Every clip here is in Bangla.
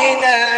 من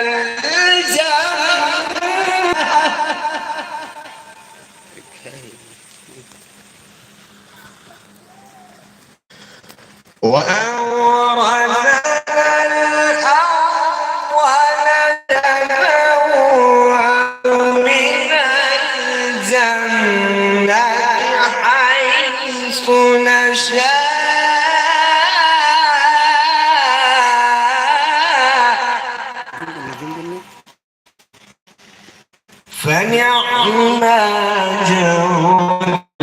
فنعم أجر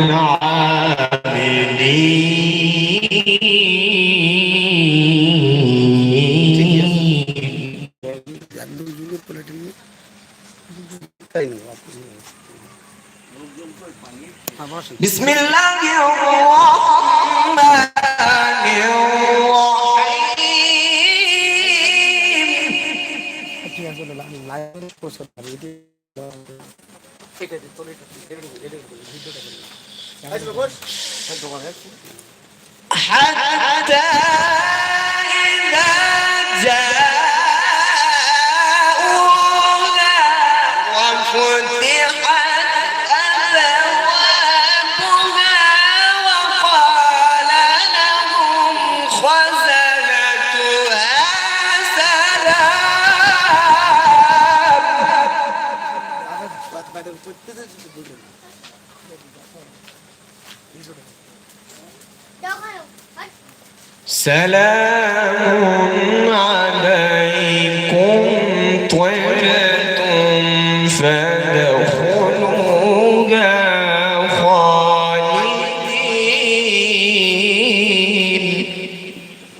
العاملين بسم الله الرحمن الرحيم এটি ঠিক এটা এটা ভিডিওটা করে আসবে বস سلام বাইরে করতে দিতে বুঝুন سلام عليكم طبتم فادخلوها خالدين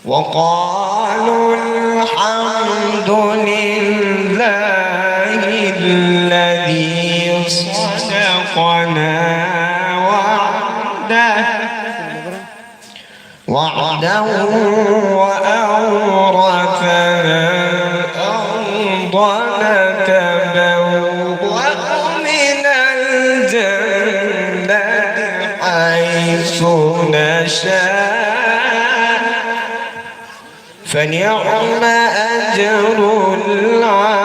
وقالوا الحمد لله الذي صدقنا وعده وعده وأورثنا الأرض نتبوأ من الجنة حيث نشاء. فنعم أجر العاملين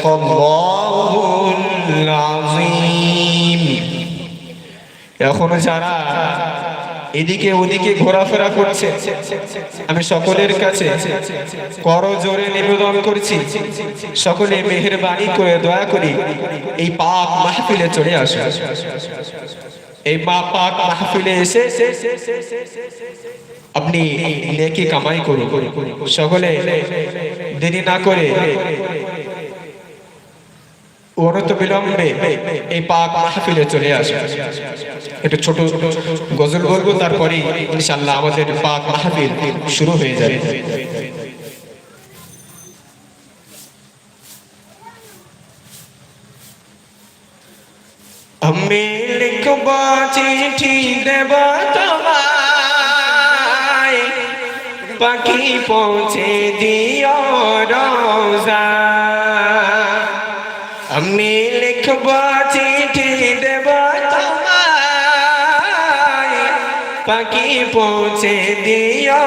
صدق الله العظيم এখনো যারা এদিকে ওদিকে ঘোরাফেরা করছে আমি সকলের কাছে কর জোরে নিবেদন করছি সকলে মেহেরবানি করে দয়া করি এই পাক মাহফিলে চলে আসে এই মা পাক মাহফিলে এসে আপনি নেকি কামাই করুন সকলে দেরি না করে অনত বিলম্বে এই পাক মাহফিলে চলে আসে একটু ছোট গজল বলব, তারপরে ইনশাল্লাহ আমাদের পাক মাহফিল শুরু হয়ে যাবে। আমি লিখব চিঠি দেব তোমায় পাখি পৌঁছে দিও রোজা। আমি লিখব চিঠি দেব পাখি পৌঁছে দিও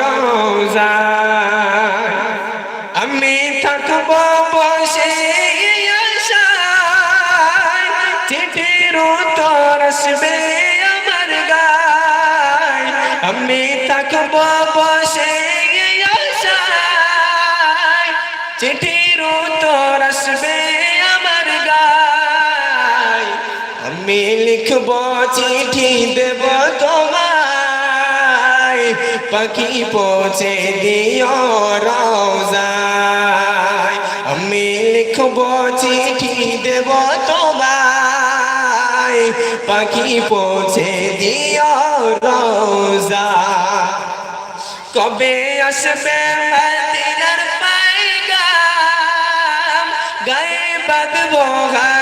রোজা। আমি থাকব বসে চিঠির উত্তর আসবে আমার গায়। আমি থাকব বসে চিঠির উত্তর আসবে আমি লিখব চিঠি দেব তোমায়। পাখি পৌঁছে দিও রোজায়। আমি লিখব চিঠি দেব তোমায়। পাখি পৌঁছে দিও রোজা কবে আসবে মদিনার পাইগাম? গায়ে বাঁধবো হাজিদের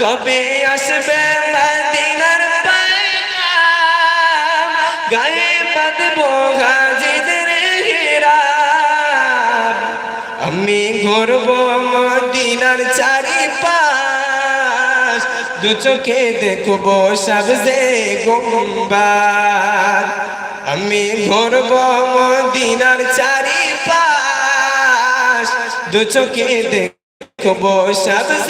কবে আসবে মদিনার পাইগাম গায়ে বাঁধবো হাজিদের রাম আমি ঘুরব মদিনার চারি পাশ দু চোখে দেখব সবজে গুম্বাদ আমি ঘুরব মদিনার চারি পাশ দু চোখে দেখব সবজে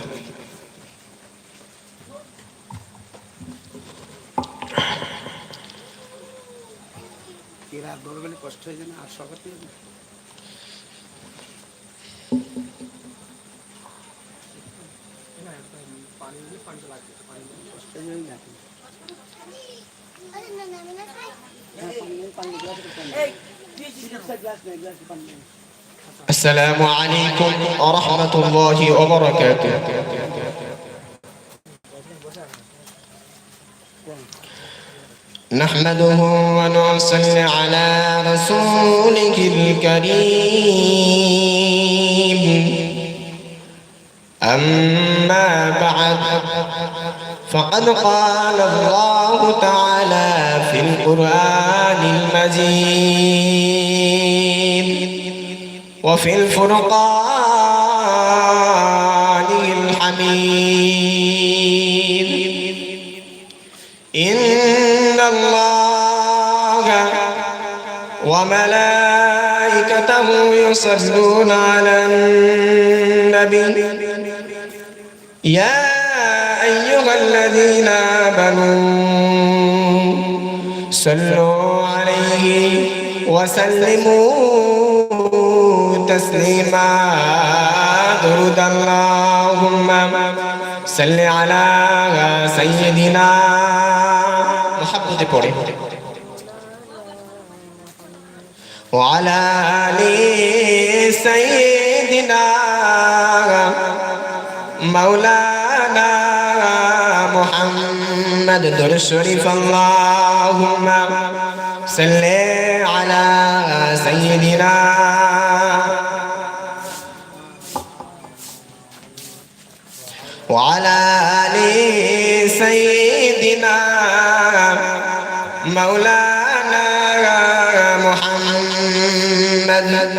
নেই। গ্লাস নেই, গ্লাসে পানি নেই। السلام عليكم ورحمة الله وبركاته نحمده ونصلي على رسوله الكريم. أما بعد فقد قال الله تعالى في القرآن المجيد وفي الفرقان الحميد. إن وملائكته يصلون على النبي. يا أيها الذين آمنوا صلوا عليه وسلموا تسليما. درد اللهم صل على سيدنا محمد. وعلى آل سيدنا مولانا محمد در شريف اللهم صل على سيدنا وعلى آل سيدنا مولانا محمد من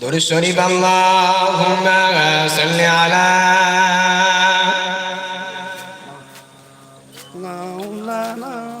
درود الشريف اللهم صل على مولانا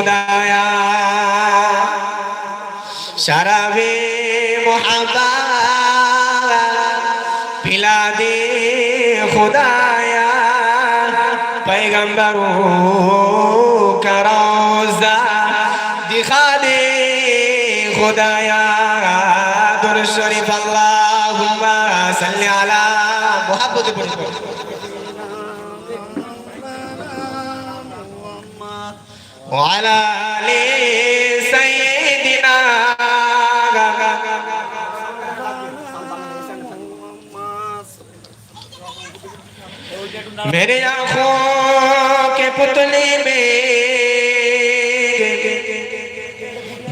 खुदाया शराबे मोहब्बत पिला दे खुदाया पैगंबरों का रोजा दिखा दे खुदाया दुर शरीफ अल्लाहुम्मा सल्ली अला मोहब्बत पढ़ो وعلى آل سيدنا میرے آنکھوں کے پتلے میں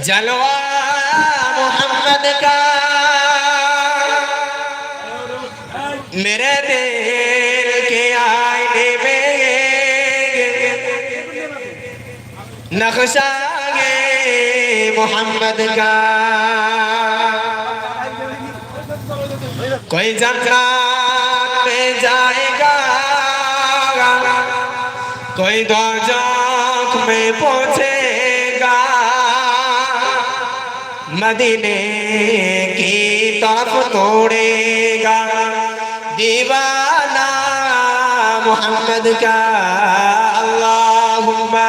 جلوہ محمد کا میرے دل नक्शा ये मोहम्मद का कोई जन्नत में जाएगा कोई दो जोक में पहुंचेगा मदीने की तरफ तोड़ेगा दीवाना मोहम्मद का अल्लाहुम्मा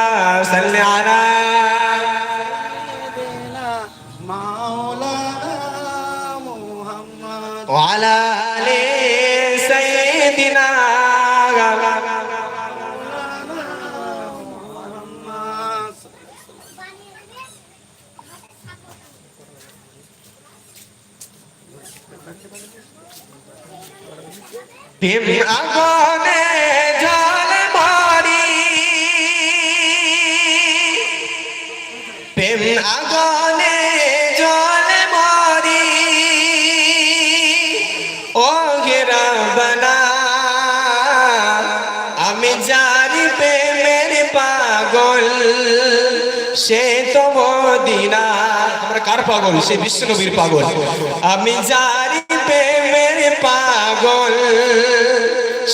Give me. সে তো মদিনা। আমরা কার পাগল? সে বিশ্বনবীর পাগল। আমি জানি প্রেমের পাগল।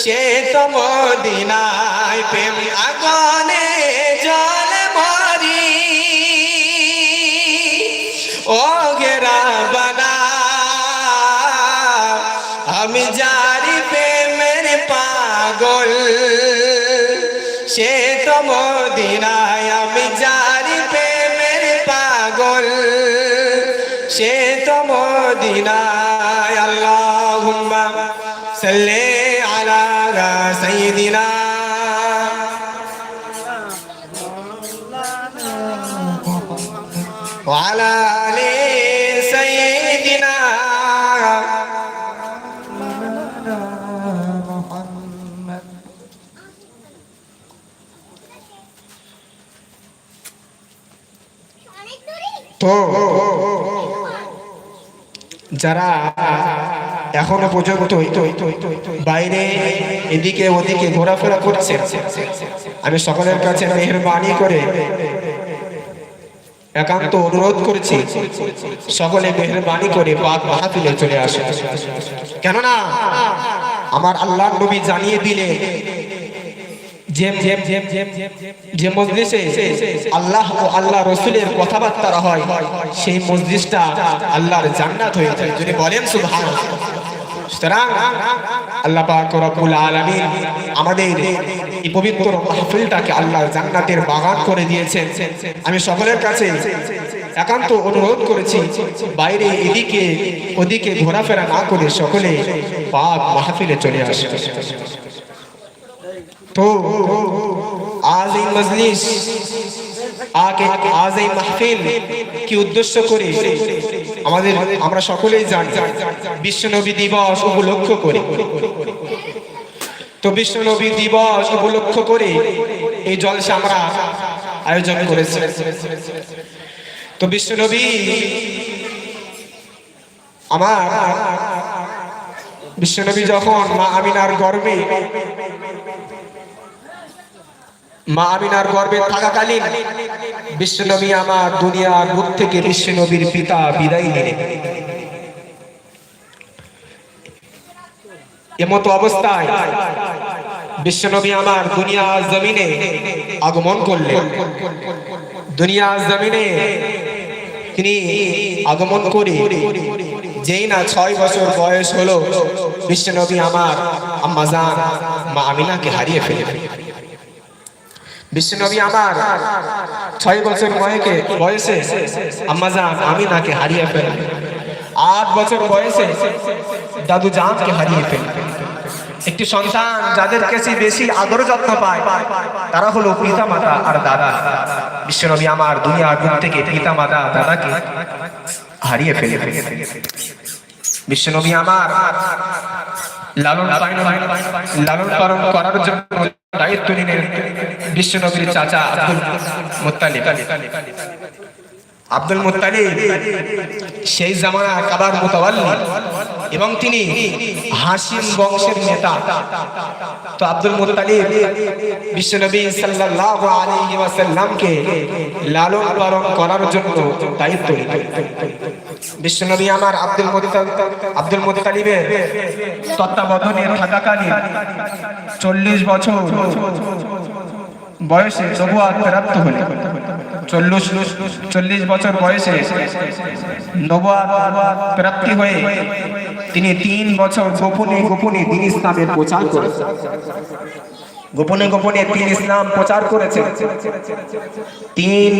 সে তো মদিনায় প্রেম আগুনে জল মারি ও গেরা বানা আমি জানি প্রেমের পাগল। সে তো মদিনায় আমি জানি প্রেমের পাগল সে তো মদিনায় আল্লাহুম্মা সাল্লি আলা সাইয়্যিদিনা وعلى যারা এখনও পর্যন্ত বাইরে এদিকে ওদিকে ঘোরাফেরা করছে, আমি সকলের কাছে মেহরবানি করে একান্ত অনুরোধ করেছি, সকলে মেহরবানি করে পাক মাহফিলে চলে আসে কেননা, আমার আল্লাহ নবী জানিয়ে দিলে যে মজলিসে আল্লাহ ও আল্লাহ রসুলের কথাবার্তা হয় সেই মজলিসটা আল্লাহর জান্নাত হয়ে যায়। যদি বলেন সুতরাং আল্লাহ আমাদের পবিত্র মাহফিলটাকে আল্লাহর জান্নাতের বাগান করে দিয়েছেন। আমি সকলের কাছে একান্ত অনুরোধ করেছি, বাইরে এদিকে ওদিকে ঘোরাফেরা না করে সকলে পাক মাহফিলে চলে আসে তো আজ এই মজলিস, আগে আজ এই মাহফিল। কি উদ্দেশ্য করে? আমাদের, আমরা সকলেই জানি, বিশ্বনবী দিবস উপলক্ষ করে। তো বিশ্বনবী দিবস উপলক্ষ করে এই জলসা আমরা আয়োজন করেছি। তো বিশ্বনবী আমার, বিশ্বনবী যখন মা আমিনার গর্বে মা আমিনার গর্বে থাকাকালীন বিশ্বনবী আমার দুনিয়ার বুক থেকে বিশ্বনবীর পিতা বিদায় নিলেন। এমতো অবস্থায় বিশ্বনবী আমার দুনিয়া জমিনে আগমন করলেন। দুনিয়া জমিনে তিনি আগমন করে যেই না ছয় বছর বয়স হলো, বিশ্বনবী আমার আম্মাজান মা আমিনাকে হারিয়ে ফেলে বিশ্বনবী আমার। ছয় বছর বয়সে বয়সে আম্মাজান আমিনাকে হারিয়ে ফেলে। আট বছর বয়সে দাদু জানকে হারিয়ে ফেলে। একটি সন্তান যাদের কাছে বেশি আদর যত্ন পায়, তারা হলো পিতা মাতা আর দাদা। বিশ্বনবী আমার দুনিয়ার বুক থেকে পিতা মাতা দাদাকে হারিয়ে ফেলে। বিশ্বনবী আমার লালন লালন পালন করার জন্য দায়িত্ব নিলেন বিশ্বনবীর চাচা আব্দুল মুত্তালিব। আব্দুল মুত্তালিব সেই জামানা কাবার মুতাওয়াল্লি এবং তিনি হাসিম বংশের নেতা। তো আব্দুল মুত্তালিব বিশ্বনবী সাল্লাল্লাহু আলাইহি ওয়াসাল্লামকে লালন পালন করার জন্য দায়িত্ব নিলেন। বিশ্বনবী আমার আব্দুল আব্দুল মুত্তালিবের তত্ত্বাবধানে থাকাকালীন চল্লিশ বছর বয়সে নবুয়াত প্রাপ্ত হলেন। চল্লিশ চল্লিশ বছর বয়সে নবুয়াত প্রাপ্তি হয়ে তিনি তিন বছর গোপনে গোপনে দিন ইসলামের প্রচার করেছেন। গোপনে গোপনে তিন ইসলাম প্রচার করেছেন। তিন